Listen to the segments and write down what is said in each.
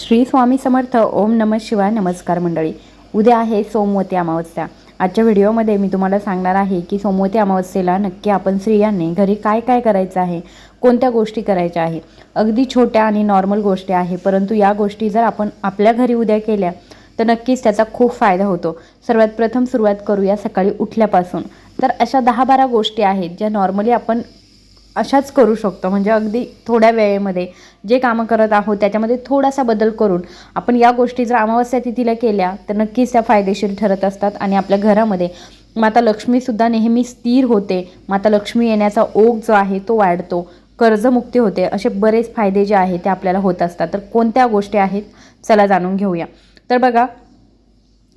श्री स्वामी समर्थ ओम नम शिवाय नमस्कार मंडळी. उद्या आहे सोमवती अमावस्या. आजच्या व्हिडिओमध्ये मी तुम्हाला सांगणार आहे की सोमवती अमावस्येला नक्की आपण स्त्रियांनी घरी काय काय करायचं आहे कोणत्या गोष्टी करायच्या आहे? अगदी छोट्या आणि नॉर्मल गोष्टी आहे परंतु या गोष्टी जर आपण आपल्या घरी उद्या केल्या तर नक्कीच त्याचा खूप फायदा होतो. सर्वात प्रथम सुरुवात करूया सकाळी उठल्यापासून. तर अशा दहा बारा गोष्टी आहेत ज्या नॉर्मली आपण अशाच करू शकतो. म्हणजे अगदी थोड्या वेळेमध्ये जे कामं करत आहोत त्याच्यामध्ये थोडासा बदल करून आपण या गोष्टी जर अमावस्या तिथीला केल्या तर नक्कीच त्या फायदेशीर ठरत असतात. आणि आपल्या घरामध्ये माता लक्ष्मीसुद्धा नेहमी स्थिर होते. माता लक्ष्मी येण्याचा ओघ जो आहे तो वाढतो. कर्जमुक्ती होते. असे बरेच फायदे जे आहेत ते आपल्याला होत असतात. तर कोणत्या गोष्टी आहेत चला जाणून घेऊया. तर बघा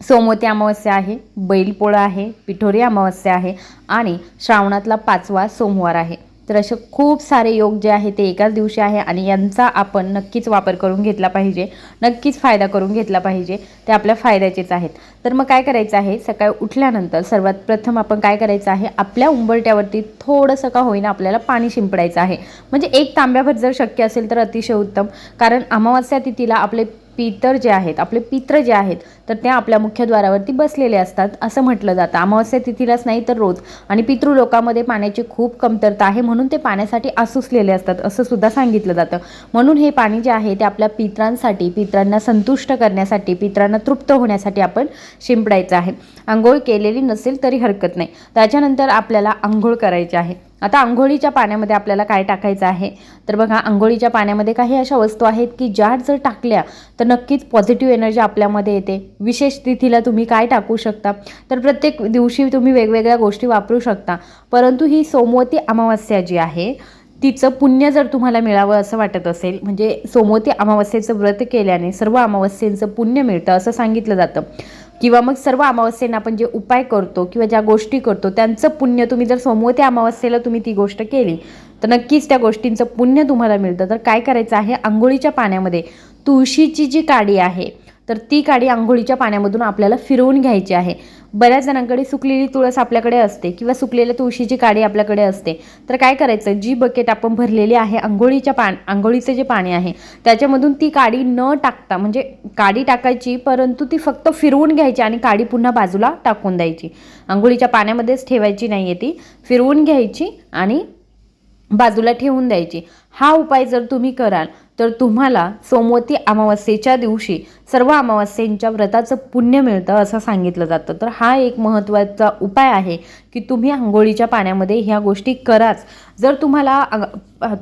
सोमवती अमावस्या आहे बैलपोळा आहे पिठोरी अमावस्या आहे आणि श्रावणातला पाचवा सोमवार आहे. तर असे खूप सारे योग जे आहे ते एकाच दिवशी आहे आणि यांचा आपण नक्कीच वापर करून घेतला पाहिजे. नक्कीच फायदा करून घेतला पाहिजे. ते आपल्या फायद्याचेच आहेत. तर मग काय करायचं आहे? सकाळी उठल्यानंतर सर्वात प्रथम आपण काय करायचं आहे? आपल्या उंबरट्यावरती थोडंसं का होईना आपल्याला पाणी शिंपडायचं आहे. म्हणजे एक तांब्याभर जर शक्य असेल तर अतिशय उत्तम. कारण अमावस्या तिथीला आपले पितर जे आहेत आपले पित्र जे आहेत तर त्या आपल्या मुख्यद्वारावरती बसलेले असतात असं म्हटलं जातं. अमावस्या तिथीलाच नाही तर रोज. आणि पितृलोकामध्ये पाण्याची खूप कमतरता आहे म्हणून ते पाण्यासाठी आसुसलेले असतात असं सुद्धा सांगितलं जातं. म्हणून हे पाणी जे आहे ते आपल्या पित्रांसाठी पित्रांना संतुष्ट करण्यासाठी पित्रांना तृप्त होण्यासाठी आपण शिंपडायचं आहे. आंघोळ केलेली नसेल तरी हरकत नाही. त्याच्यानंतर आपल्याला आंघोळ करायची आहे. आता आंघोळीच्या पाण्यामध्ये आपल्याला काय टाकायचं आहे? तर बघा आंघोळीच्या पाण्यामध्ये काही अशा वस्तू आहेत की ज्या जर टाकल्या तर नक्कीच पॉझिटिव्ह एनर्जी आपल्यामध्ये येते. विशेष तिथीला तुम्ही काय टाकू शकता? तर प्रत्येक दिवशी तुम्ही वेगवेगळ्या गोष्टी वापरू शकता. परंतु ही सोमवती अमावस्या जी आहे तिचं पुण्य जर तुम्हाला मिळावं असं वाटत असेल म्हणजे सोमवती अमावस्येचं व्रत केल्याने सर्व अमावस्येचं पुण्य मिळतं असं सांगितलं जातं. किंवा मग सर्व अमावस्येनं आपण जे उपाय करतो किंवा ज्या गोष्टी करतो त्यांचं पुण्य तुम्ही जर सोमवती अमावस्येला तुम्ही ती गोष्ट केली तर नक्कीच त्या गोष्टींचं पुण्य तुम्हाला मिळतं. तर काय करायचं आहे? आंघोळीच्या पाण्यामध्ये तुळशीची जी काडी आहे तर ती काडी आंघोळीच्या पाण्यामधून आपल्याला फिरवून घ्यायची आहे. बऱ्याच जणांकडे सुकलेली तुळस आपल्याकडे असते किंवा सुकलेल्या तुळशीची काडी आपल्याकडे असते. तर काय करायचं? जी बकेट आपण भरलेली आहे आंघोळीच्या पान आंघोळीचं जे पाणी आहे त्याच्यामधून ती काडी न टाकता म्हणजे काडी टाकायची परंतु ती फक्त फिरवून घ्यायची आणि काडी पुन्हा बाजूला टाकून द्यायची. आंघोळीच्या पाण्यामध्येच ठेवायची नाही आहे ती. फिरवून घ्यायची आणि बाजूला ठेवून द्यायची. हा उपाय जर तुम्ही कराल तर तुम्हाला सोमवती अमावस्येच्या दिवशी सर्व अमावस्येंच्या व्रताचं पुण्य मिळतं असं सांगितलं जातं. तर हा एक महत्त्वाचा उपाय आहे की तुम्ही आंघोळीच्या पाण्यामध्ये ह्या गोष्टी कराच. जर तुम्हाला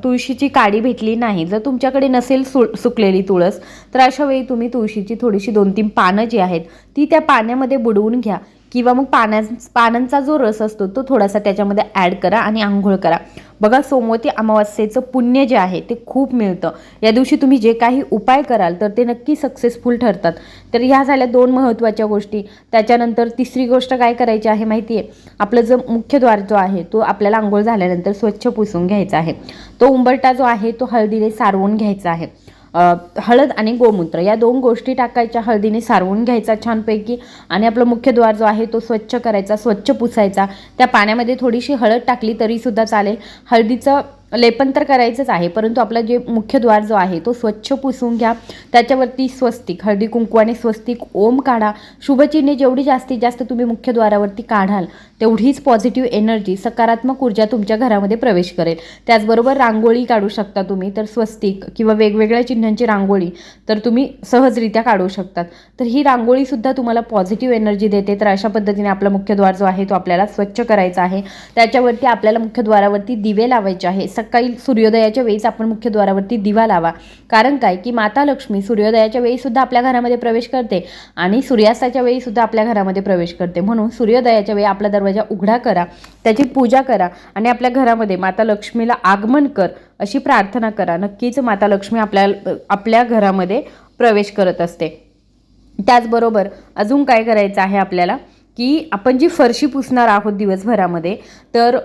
तुळशीची काडी भेटली नाही जर तुमच्याकडे नसेल सु सुकलेली तुळस तर अशा वेळी तुम्ही तुळशीची थोडीशी दोन तीन पानं जी आहेत ती त्या पाण्यामध्ये बुडवून घ्या. किंवा मग पाण्या पानांचा जो रस असतो तो थोडासा त्याच्यामध्ये ॲड करा आणि आंघोळ करा. बघा सोमवती अमावस्येचं पुण्य जे आहे ते खूप मिळतं. या दिवशी तुम्ही जे काही उपाय कराल तर ते नक्की सक्सेसफुल ठरतात. तर ह्या झाल्या दोन महत्त्वाच्या गोष्टी. त्याच्यानंतर तिसरी गोष्ट काय करायची आहे माहिती आहे आपलं जो मुख्यद्वार जो आहे तो आपल्याला आंघोळ झाल्यानंतर स्वच्छ पुसून घ्यायचा आहे. तो उंबरटा जो आहे तो हळदीने सारवून घ्यायचा आहे. हळद आणि गोमूत्र या दोन गोष्टी टाकायच्या हळदीने सारवून घ्यायचा छानपैकी आणि आपलं मुख्यद्वार जो आहे तो स्वच्छ करायचा स्वच्छ पुसायचा. त्या पाण्यामध्ये थोडीशी हळद टाकली तरीसुद्धा चालेल. हळदीचं लेपन तर करायचंच आहे परंतु आपला जे मुख्यद्वार जो आहे तो स्वच्छ पुसून घ्या. त्याच्यावरती स्वस्तिक हळदी कुंकवाने स्वस्तिक ओम काढा. शुभचिन्हे जेवढी जास्तीत जास्त तुम्ही मुख्यद्वारावरती काढाल तेवढीच पॉझिटिव्ह एनर्जी सकारात्मक ऊर्जा तुमच्या घरामध्ये प्रवेश करेल. त्याचबरोबर रांगोळी काढू शकता तुम्ही तर स्वस्तिक किंवा वेगवेगळ्या चिन्हांची रांगोळी तर तुम्ही सहजरित्या काढू शकतात. तर ही रांगोळीसुद्धा तुम्हाला पॉझिटिव्ह एनर्जी देते तर अशा पद्धतीने आपला मुख्यद्वार जो आहे तो आपल्याला स्वच्छ करायचा आहे. त्याच्यावरती आपल्याला मुख्यद्वारावरती दिवे लावायचे आहे. सकाळी सूर्योदयाच्या वेळीच आपण मुख्यद्वारावरती दिवा लावा. कारण काय? की माता लक्ष्मी सूर्योदयाच्या वेळीसुद्धा आपल्या घरामध्ये प्रवेश करते आणि सूर्यास्ताच्या वेळीसुद्धा आपल्या घरामध्ये प्रवेश करते. म्हणून सूर्योदयाच्या वेळी आपला दरवाजा उघडा करा त्याची पूजा करा आणि आपल्या घरामध्ये माता लक्ष्मीला आगमन कर अशी प्रार्थना करा. नक्कीच माता लक्ष्मी आपल्या आपल्या घरामध्ये प्रवेश करत असते. त्याचबरोबर अजून काय करायचं आहे आपल्याला? की आपण जी फरशी पुसणार आहोत दिवसभरामध्ये तर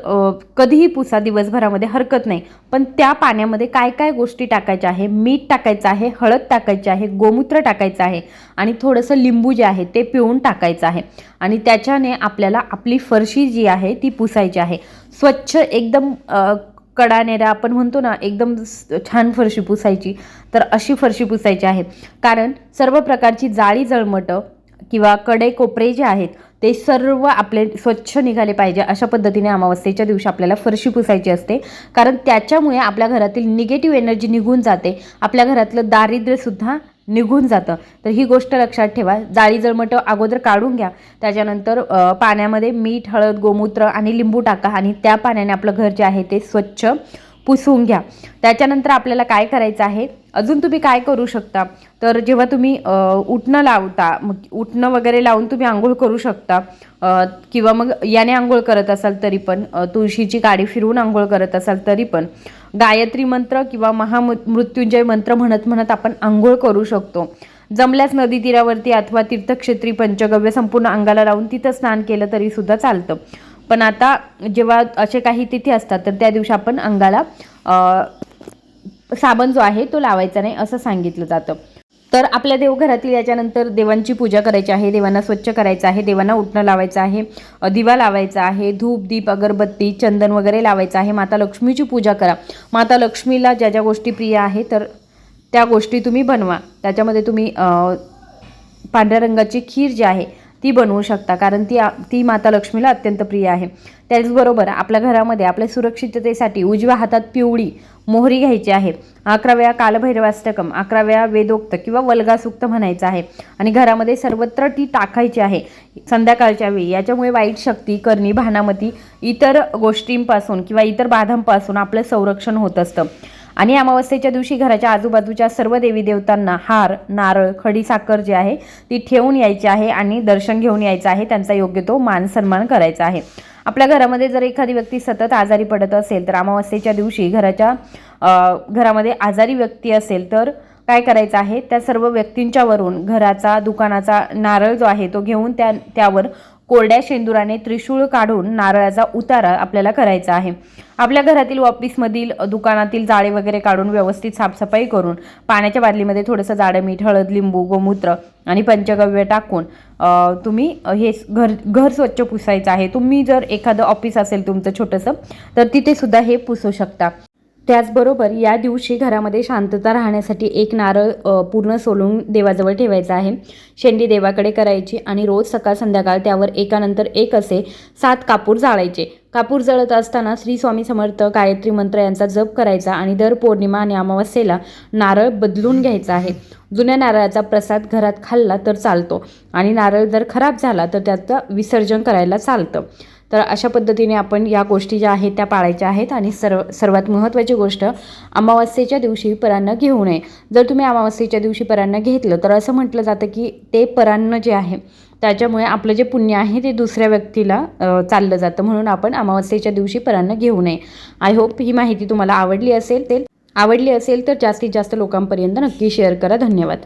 कधीही पुसा दिवसभरामध्ये हरकत नाही. पण त्या पाण्यामध्ये काय काय गोष्टी टाकायच्या आहे? मीठ टाकायचं आहे हळद टाकायची आहे गोमूत्र टाकायचं आहे आणि थोडंसं लिंबू जे आहे ते पिळून टाकायचं आहे. आणि त्याच्याने आपल्याला आपली फरशी जी आहे ती पुसायची आहे. स्वच्छ एकदम कडानेऱ्या कडा नेरा आपण म्हणतो ना एकदम छान फरशी पुसायची तर अशी फरशी पुसायची आहे. कारण सर्व प्रकारची जाळी जळमटं किंवा कडे कोपरे जे आहेत ते सर्व आपले स्वच्छ निघाले पाहिजे अशा पद्धतीने अमावस्येच्या दिवशी आपल्याला फरशी पुसायची असते. कारण त्याच्यामुळे आपल्या घरातील निगेटिव्ह एनर्जी निघून जाते. आपल्या घरातलं दारिद्र्यसुद्धा निघून जातं. तर ही गोष्ट लक्षात ठेवा. जाळी जळमटं अगोदर काढून घ्या. त्याच्यानंतर पाण्यामध्ये मीठ हळद गोमूत्र आणि लिंबू टाका आणि त्या पाण्याने आपलं घर जे आहे ते स्वच्छ पुसून घ्या. त्याच्यानंतर आपल्याला काय करायचं आहे? अजून तुम्ही काय करू शकता? तर जेव्हा तुम्ही उठणं लावता मग उठणं वगैरे लावून तुम्ही आंघोळ करू शकता. किंवा मग याने आंघोळ करत असाल तरी पण तुळशीची काडी फिरवून आंघोळ करत असाल तरी पण गायत्री मंत्र किंवा महामृत्युंजय मंत्र म्हणत म्हणत आपण आंघोळ करू शकतो. जमल्यास नदी तीरावरती अथवा तीर्थक्षेत्री पंचगव्य संपूर्ण अंगाला लावून तिथं स्नान केलं तरी सुद्धा चालतं. पण आता जेव्हा असे काही तिथी असतात तर त्या दिवशी आपण अंगाला साबण जो आहे तो लावायचा नाही असं सांगितलं जातं. तर आपल्या देवघरातील याच्यानंतर देवांची पूजा करायची आहे देवांना स्वच्छ करायचं आहे देवांना उठणं लावायचं आहे दिवा लावायचा आहे धूप दीप अगरबत्ती चंदन वगैरे लावायचं आहे. माता लक्ष्मीची पूजा करा. माता लक्ष्मीला ज्या ज्या गोष्टी प्रिय आहे तर त्या गोष्टी तुम्ही बनवा. त्याच्यामध्ये तुम्ही पांढऱ्या रंगाची खीर जी आहे ती बनवू शकता कारण ती ती माता लक्ष्मीला अत्यंत प्रिय आहे. त्याचबरोबर आपल्या घरामध्ये आपल्या सुरक्षिततेसाठी उजव्या हातात पिवळी मोहरी घ्यायची आहे. अकरा वेळा कालभैरवाष्टकम अकरा वेळा वेदोक्त किंवा वल्गासुक्त म्हणायचं आहे. आणि घरामध्ये सर्वत्र ती टाकायची आहे. संध्याकाळच्या वेळी. याच्यामुळे वाईट शक्ती करणी भानामती इतर गोष्टींपासून किंवा इतर बाधांपासून आपलं संरक्षण होत असतं. आणि अमावस्येच्या दिवशी घराच्या आजूबाजूच्या सर्व देवी देवतांना हार नारळ खडी साखर जी आहे ती ठेवून यायची आहे आणि दर्शन घेऊन यायचं आहे. त्यांचा योग्य तो मान सन्मान करायचा आहे. आपल्या घरामध्ये जर एखादी व्यक्ती सतत आजारी पडत असेल तर अमावस्येच्या दिवशी घराच्या घरामध्ये आजारी व्यक्ती असेल तर काय करायचं आहे? त्या सर्व व्यक्तींच्यावरून घराचा दुकानाचा नारळ जो आहे तो घेऊन त्या त्यावर कोरड्या शेंदुराने त्रिशूळ काढून नारळाचा उतारा आपल्याला करायचा आहे. आपल्या घरातील ऑफिसमधील दुकानातील जाळे वगैरे काढून व्यवस्थित साफसफाई करून पाण्याच्या बादलीमध्ये थोडंसं जाडं मीठ हळद लिंबू गोमूत्र आणि पंचगव्य टाकून तुम्ही हे घर घर स्वच्छ पुसायचं आहे. तुम्ही जर एखादं ऑफिस असेल तुमचं छोटंसं तर तिथे सुद्धा हे पुसू शकता. त्याचबरोबर या दिवशी घरामध्ये शांतता राहण्यासाठी एक नारळ पूर्ण सोलून देवाजवळ ठेवायचा आहे. शेंडी देवाकडे करायची आणि रोज सकाळ संध्याकाळ त्यावर एकानंतर एक असे सात कापूर जाळायचे. कापूर जळत असताना श्री स्वामी समर्थ गायत्री मंत्र यांचा जप करायचा आणि दर पौर्णिमा आणि अमावस्येला नारळ बदलून घ्यायचा आहे. जुन्या नारळाचा प्रसाद घरात खाल्ला तर चालतो आणि नारळ जर खराब झाला तर त्याचं विसर्जन करायला चालतं. तर अशा पद्धतीने आपण या गोष्टी ज्या आहेत त्या पाळायच्या आहेत आणि सर्व सर्वात महत्त्वाची गोष्ट अमावास्येच्या दिवशी परान्न घेऊ नये. जर तुम्ही अमावास्येच्या दिवशी परान्न घेतलं तर असं म्हटलं जातं की ते परान्न जे आहे त्याच्यामुळे आपलं जे पुण्य आहे ते दुसऱ्या व्यक्तीला चाललं जातं. म्हणून आपण अमावास्येच्या दिवशी परान्न घेऊ नये. आय होप ही माहिती तुम्हाला आवडली असेल ते आवडली असेल तर जास्तीत जास्त लोकांपर्यंत नक्की शेअर करा. धन्यवाद.